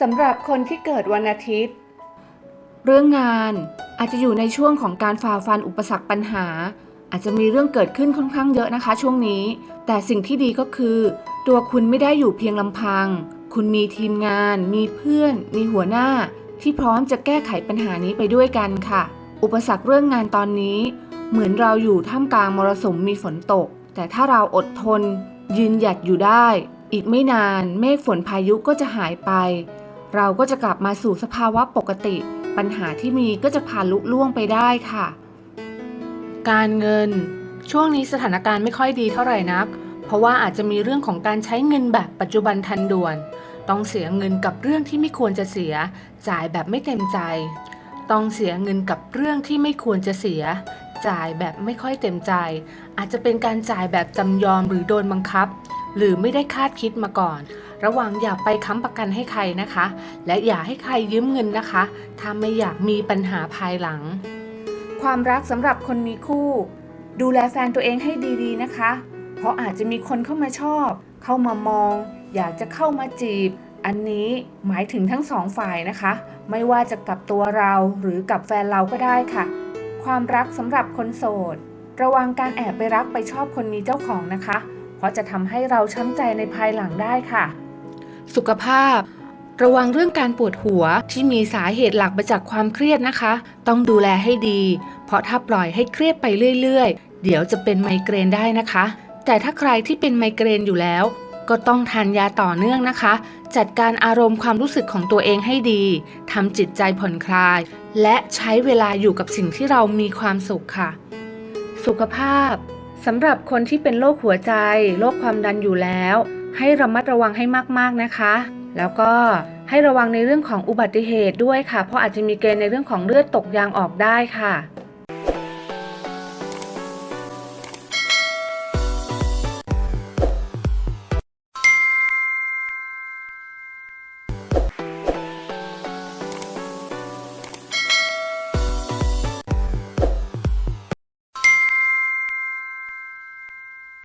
สำหรับคนที่เกิดวันอาทิตย์ เรื่องงานอาจจะอยู่ในช่วงของการฝ่าฟันอุปสรรคปัญหา อาจจะมีเรื่องเกิดขึ้นค่อนข้างเยอะนะคะ ช่วงนี้ แต่สิ่งที่ดีก็คือ ตัวคุณไม่ได้อยู่เพียงลำพัง คุณมีทีมงาน มีเพื่อน มีหัวหน้า ที่พร้อมจะแก้ไขปัญหานี้ไปด้วยกันค่ะ อุปสรรคเรื่องงานตอนนี้ เหมือนเราอยู่ท่ามกลางมรสุมมีฝนตก แต่ถ้าเราอดทน ยืนหยัดอยู่ได้ อีกไม่นาน เมฆฝนพายุก็จะหายไป เราก็จะกลับมาสู่สภาวะปกติ ปัญหาที่มีก็จะผ่านลุล่วงไปได้ค่ะ การเงิน ช่วงนี้สถานการณ์ไม่ค่อยดีเท่าไหร่นัก เพราะว่าอาจจะมีเรื่องของการใช้เงินแบบปัจจุบันทันด่วน ต้องเสียเงินกับเรื่องที่ไม่ควรจะเสีย จ่ายแบบไม่เต็มใจ ต้องเสียเงินกับเรื่องที่ไม่ควรจะเสีย จ่ายแบบไม่ค่อยเต็มใจ อาจจะเป็นการจ่ายแบบจำยอมหรือโดนบังคับ หรือไม่ได้คาดคิดมาก่อน ระวังอย่าไปค้ำประกันให้ใครนะคะ และอย่าให้ใครยืมเงินนะคะ ถ้าไม่อยากมีปัญหาภายหลัง ความรักสำหรับคนมีคู่ ดูแลแฟนตัวเองให้ดีๆนะคะ เพราะอาจจะมีคนเข้ามาชอบ เข้ามามอง อยากจะเข้ามาจีบ อันนี้หมายถึงทั้งสองฝ่ายนะคะ ไม่ว่าจะกับตัวเราหรือกับแฟนเราก็ได้ค่ะ ความรักสำหรับคนโสด ระวังการแอบไปรักไปชอบคนมีเจ้าของนะคะ เพราะจะทำให้เราช้ำใจในภายหลังได้ค่ะ สุขภาพ ระวังเรื่องการปวดหัวที่มีสาเหตุหลักมาจากความเครียดนะคะ ต้องดูแลให้ดี เพราะถ้าปล่อยให้เครียดไปเรื่อยๆ เดี๋ยวจะเป็นไมเกรนได้นะคะ แต่ถ้าใครที่เป็นไมเกรนอยู่แล้ว ก็ต้องทานยาต่อเนื่องนะคะ จัดการอารมณ์ความรู้สึกของตัวเองให้ดีทำจิตใจผ่อนคลาย และใช้เวลาอยู่กับสิ่งที่เรามีความสุขค่ะ สุขภาพสำหรับคนที่เป็นโรคหัวใจ โรคความดันอยู่แล้ว ให้ระมัดระวังให้มากๆนะคะ แล้วก็ให้ระวังในเรื่องของอุบัติเหตุด้วยค่ะ เพราะอาจจะมีเกณฑ์ในเรื่องของเลือดตกยางออกได้ค่ะ